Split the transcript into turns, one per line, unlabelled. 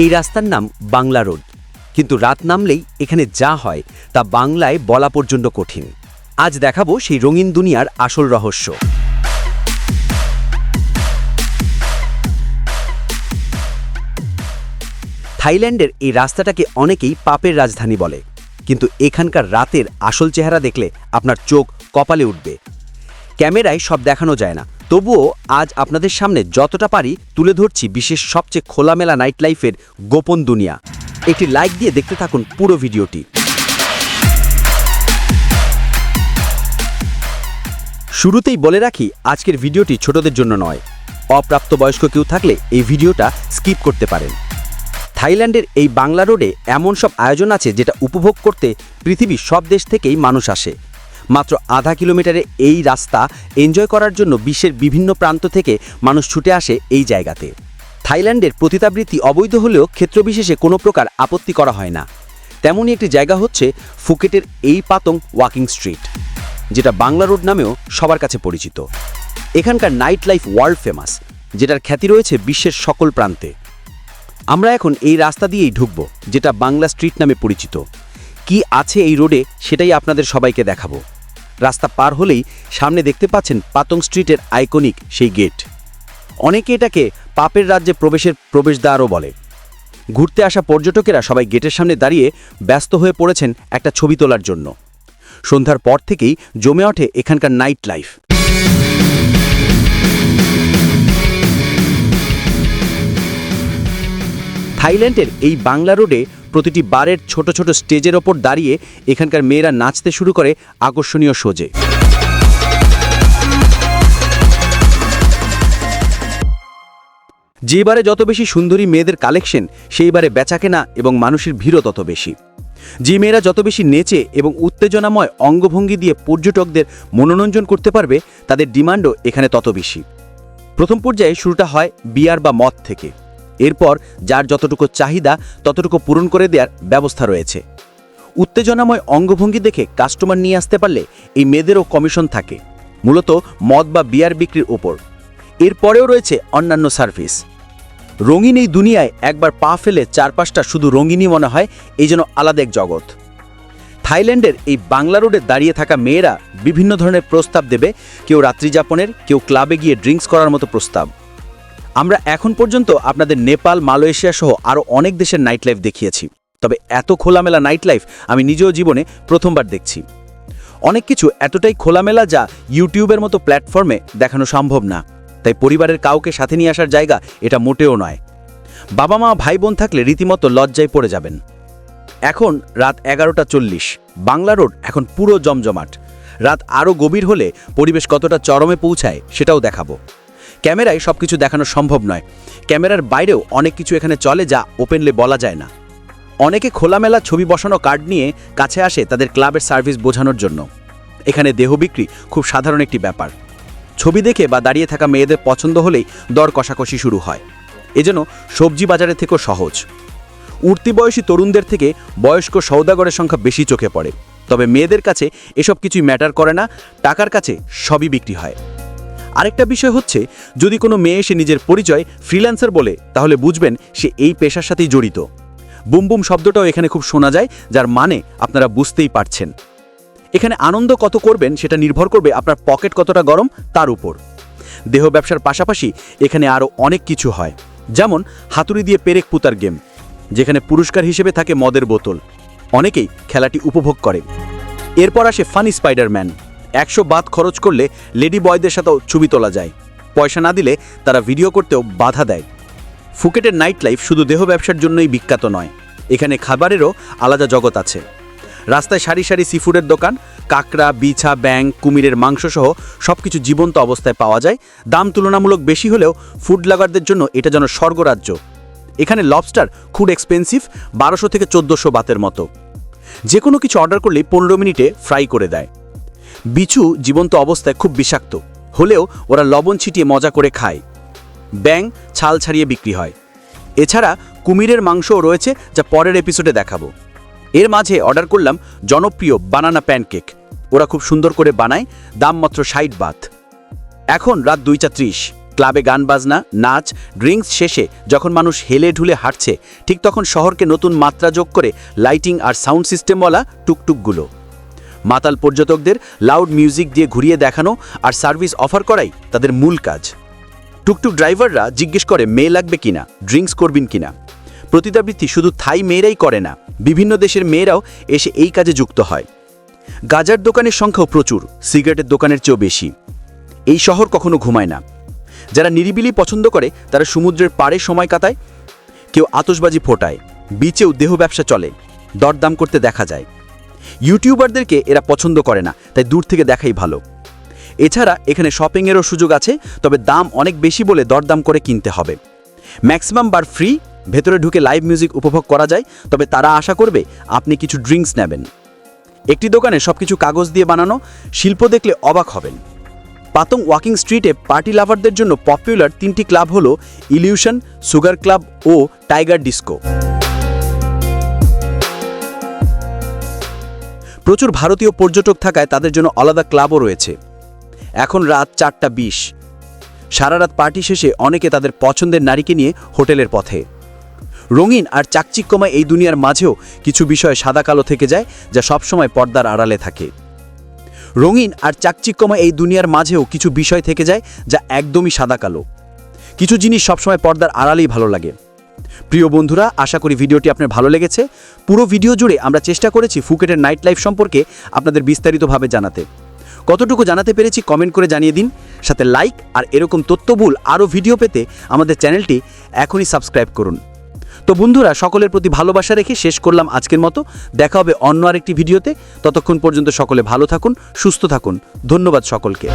এই রাস্তার নাম বাংলা রোড। কিন্তু রাত নামলেই এখানে যা হয় তা বাংলায় বলা পর্যন্ত কঠিন। আজ দেখাবো সেই রঙিন দুনিয়ার আসল রহস্য। থাইল্যান্ডের এই রাস্তাটাকে অনেকেই পাপের রাজধানী বলে। কিন্তু এখানকার রাতের আসল চেহারা দেখলে আপনার চোখ কপালে উঠবে। ক্যামেরায় সব দেখানো যায় না। তবুও আজ আপনাদের সামনে যতটা পারি তুলে ধরছি বিশেষ সবচেয়ে খোলামেলা নাইট লাইফের গোপন দুনিয়া। একটি লাইক দিয়ে দেখতে থাকুন পুরো ভিডিওটি। শুরুতেই বলে রাখি, আজকের ভিডিওটি ছোটদের জন্য নয়। অপ্রাপ্তবয়স্ক কেউ থাকলে এই ভিডিওটা স্কিপ করতে পারেন। থাইল্যান্ডের এই বাংলা রোডে এমন সব আয়োজন আছে যেটা উপভোগ করতে পৃথিবীর সব দেশ থেকেই মানুষ আসে। মাত্র আধা কিলোমিটারে এই রাস্তা এনজয় করার জন্য বিশ্বের বিভিন্ন প্রান্ত থেকে মানুষ ছুটে আসে এই জায়গাতে। থাইল্যান্ডের পতিতাবৃত্তি অবৈধ হলেও ক্ষেত্রবিশেষে কোনো প্রকার আপত্তি করা হয় না। তেমনই একটি জায়গা হচ্ছে ফুকেটের এই পাতং ওয়াকিং স্ট্রিট, যেটা বাংলা রোড নামেও সবার কাছে পরিচিত। এখানকার নাইট লাইফ ওয়ার্ল্ড ফেমাস, যেটার খ্যাতি রয়েছে বিশ্বের সকল প্রান্তে। আমরা এখন এই রাস্তা দিয়েই ঢুকব, যেটা বাংলা স্ট্রিট নামে পরিচিত। কি আছে এই রোডে সেটাই আপনাদের সবাইকে দেখাবো। রাস্তা পার হলেই সামনে দেখতে পাচ্ছেন পাতং স্ট্রিটের আইকনিক সেই গেট। অনেকে এটাকে পাপের রাজ্যে প্রবেশের প্রবেশদ্বারও বলে। ঘুরতে আসা পর্যটকেরা সবাই গেটের সামনে দাঁড়িয়ে ব্যস্ত হয়ে পড়েছেন একটা ছবি তোলার জন্য। সন্ধ্যার পর থেকেই জমে ওঠে এখানকার নাইট লাইফ। থাইল্যান্ডের এই বাংলা রোডে প্রতিটি বারের ছোট ছোট স্টেজের ওপর দাঁড়িয়ে এখানকার মেয়েরা নাচতে শুরু করে আকর্ষণীয় সোজে। যেবারে যত বেশি সুন্দরী মেয়েদের কালেকশন সেইবারে বেচাকেনা এবং মানুষের ভিড়ও তত বেশি। যে মেয়েরা যত বেশি নেচে এবং উত্তেজনাময় অঙ্গভঙ্গি দিয়ে পর্যটকদের মনোরঞ্জন করতে পারবে, তাদের ডিমান্ডও এখানে তত বেশি। প্রথম পর্যায়ে শুরুটা হয় বিয়ার বা মদ থেকে। এরপর যার যতটুকু চাহিদা, ততটুকু পূরণ করে দেওয়ার ব্যবস্থা রয়েছে। উত্তেজনাময় অঙ্গভঙ্গি দেখে কাস্টমার নিয়ে আসতে পারলে এই মেয়েদেরও কমিশন থাকে, মূলত মদ বা বিয়ার বিক্রির ওপর এরপরেও রয়েছে অন্যান্য সার্ভিস। রঙিন এই দুনিয়ায় একবার পা ফেলে চারপাশটা শুধু রঙিনই মনে হয়, এই যেন আলাদা এক জগৎ। থাইল্যান্ডের এই বাংলা রোডে দাঁড়িয়ে থাকা মেয়েরা বিভিন্ন ধরনের প্রস্তাব দেবে, কেউ রাত্রিযাপনের কেউ ক্লাবে গিয়ে ড্রিঙ্কস করার মতো প্রস্তাব। আমরা এখন পর্যন্ত আপনাদের নেপাল, মালয়েশিয়া সহ আরও অনেক দেশের নাইট লাইফ দেখিয়েছি। তবে এত খোলামেলা নাইট লাইফ আমি নিজেও জীবনে প্রথমবার দেখছি। অনেক কিছু এতটাই খোলামেলা যা ইউটিউবের মতো প্ল্যাটফর্মে দেখানো সম্ভব না। তাই পরিবারের কাউকে সাথে নিয়ে আসার জায়গা এটা মোটেও নয়। বাবা মা ভাই বোন থাকলে রীতিমতো লজ্জায় পড়ে যাবেন। এখন রাত এগারোটা চল্লিশ। বাংলা রোড এখন পুরো জমজমাট। রাত আরও গভীর হলে পরিবেশ কতটা চরমে পৌঁছায় সেটাও দেখাবো। ক্যামেরায় সব কিছু দেখানো সম্ভব নয়। ক্যামেরার বাইরেও অনেক কিছু এখানে চলে যা ওপেনলি বলা যায় না। অনেকে খোলামেলা ছবি বসানো কার্ড নিয়ে কাছে আসে তাদের ক্লাবের সার্ভিস বোঝানোর জন্য। এখানে দেহ বিক্রি খুব সাধারণ একটি ব্যাপার। ছবি দেখে বা দাঁড়িয়ে থাকা মেয়েদের পছন্দ হলেই দর কষাকষি শুরু হয়। এজন্য সবজি বাজারের থেকেও সহজ। উঠতি বয়সী তরুণদের থেকে বয়স্ক সৌদাগরের সংখ্যা বেশি চোখে পড়ে। তবে মেয়েদের কাছে এসব কিছুই ম্যাটার করে না, টাকার কাছে সবই বিক্রি হয়। আরেকটা বিষয় হচ্ছে, যদি কোনো মেয়ে এসে নিজের পরিচয় ফ্রিল্যান্সার বলে, তাহলে বুঝবেন সে এই পেশার সাথেই জড়িত। বুম বুম শব্দটাও এখানে খুব শোনা যায়, যার মানে আপনারা বুঝতেই পারছেন। এখানে আনন্দ কত করবেন সেটা নির্ভর করবে আপনার পকেট কতটা গরম তার উপর। দেহ ব্যবসার পাশাপাশি এখানে আরও অনেক কিছু হয়। যেমন, হাতুড়ি দিয়ে পেরেক পুতার গেম, যেখানে পুরস্কার হিসেবে থাকে মদের বোতল। অনেকেই খেলাটি উপভোগ করে। এরপর আসে ফানি স্পাইডারম্যান একশো বাদ খরচ করলে লেডি বয়দের সাথেও ছবি তোলা যায়। পয়সা না দিলে তারা ভিডিও করতেও বাধা দেয়। ফুকেটের নাইট লাইফ শুধু দেহ ব্যবসার জন্যই বিখ্যাত নয়, এখানে খাবারেরও আলাদা জগৎ আছে। রাস্তায় সারি সারি সিফুডের দোকান, কাঁকড়া, বিছা ব্যাং কুমিরের মাংস সহ সব কিছু জীবন্ত অবস্থায় পাওয়া যায়। দাম তুলনামূলক বেশি হলেও ফুড লাগারদের জন্য এটা যেন স্বর্গরাজ্য। এখানে লবস্টার খুব এক্সপেন্সিভ বারোশো থেকে চোদ্দোশো বাতের মতো। যে কোনো কিছু অর্ডার করলেই পনেরো মিনিটে ফ্রাই করে দেয়। বিচু জীবন্ত অবস্থায় খুব বিষাক্ত। হলেও ওরা লবণ ছিটিয়ে মজা করে খায়। ব্যাং ছাল ছাড়িয়ে বিক্রি হয়। এছাড়া কুমিরের মাংসও রয়েছে যা পরের এপিসোডে দেখাবো। এর মাঝে অর্ডার করলাম জনপ্রিয় বানানা প্যানকেক। ওরা খুব সুন্দর করে বানায়, দাম মাত্র ষাট বাত। এখন রাত দুইটা ত্রিশ। ক্লাবে গান বাজনা, নাচ, ড্রিঙ্কস শেষে যখন মানুষ হেলে ঢুলে হাঁটছে, ঠিক তখন শহরকে নতুন মাত্রা যোগ করে লাইটিং আর সাউন্ড সিস্টেমওয়ালা টুকটুকগুলো। মাতাল পর্যটকদের লাউড মিউজিক দিয়ে ঘুরিয়ে দেখানো আর সার্ভিস অফার করাই তাদের মূল কাজ। টুকটুক ড্রাইভাররা জিজ্ঞেস করে, মেয়ে লাগবে কিনা? ড্রিঙ্কস করবেন কিনা? প্রতিদাবৃত্তি শুধু থাই মেয়েরাই করে না, বিভিন্ন দেশের মেয়েরাও এসে এই কাজে যুক্ত হয়। গাজার দোকানের সংখ্যাও প্রচুর, সিগারেটের দোকানের চেয়েও বেশি। এই শহর কখনো ঘুমায় না। যারা নিরিবিলি পছন্দ করে, তারা সমুদ্রের পাড়ে সময় কাটায়, কেউ আতসবাজি ফোটায়, বিচেও দেহ ব্যবসা চলে, দরদাম করতে দেখা যায়। ইউটিউবারদেরকে এরা পছন্দ করে না, তাই দূর থেকে দেখাই ভালো। এছাড়া এখানে শপিংয়েরও সুযোগ আছে, তবে দাম অনেক বেশি বলে দরদাম করে কিনতে হবে। ম্যাক্সিমাম বার ফ্রি, ভেতরে ঢুকে লাইভ মিউজিক উপভোগ করা যায়, তবে তারা আশা করবে আপনি কিছু ড্রিঙ্কস নেবেন। একটি দোকানে সবকিছু কাগজ দিয়ে বানানো, শিল্প দেখলে অবাক হবেন। পাতং ওয়াকিং স্ট্রিটে পার্টি লাভারদের জন্য পপুলার তিনটি ক্লাব হলো ইলিউশন, সুগার ক্লাব ও টাইগার ডিস্কো। প্রচুর ভারতীয় পর্যটক থাকায় তাদের জন্য আলাদা ক্লাবও রয়েছে। এখন রাত চারটা বিশ। সারা রাত পার্টি শেষে অনেকে তাদের পছন্দের নারীকে নিয়ে হোটেলের পথে। রঙিন আর চাকচিক্যময় এই দুনিয়ার মাঝেও কিছু বিষয় সাদা কালো থেকে যায়, যা সবসময় পর্দার আড়ালে থাকে। রঙিন আর চাকচিক্যময় এই দুনিয়ার মাঝেও কিছু বিষয় থেকে যায়, যা একদমই সাদা কালো। কিছু জিনিস সবসময় পর্দার আড়ালেই ভালো লাগে। প্রিয় বন্ধুরা, আশা করি ভিডিওটি আপনার ভালো লেগেছে। পুরো ভিডিও জুড়ে আমরা চেষ্টা করেছি ফুকেটের নাইট লাইফ সম্পর্কে আপনাদের বিস্তারিতভাবে জানাতে। কতটুকু জানাতে পেরেছি কমেন্ট করে জানিয়ে দিন। সাথে লাইক আর এরকম তথ্যবুল আরও ভিডিও পেতে আমাদের চ্যানেলটি এখনই সাবস্ক্রাইব করুন। তো বন্ধুরা, সকলের প্রতি ভালোবাসা রেখে শেষ করলাম আজকের মতো। দেখা হবে অন্য আরেকটি ভিডিওতে। ততক্ষণ পর্যন্ত সকলে ভালো থাকুন, সুস্থ থাকুন। ধন্যবাদ সকলকে।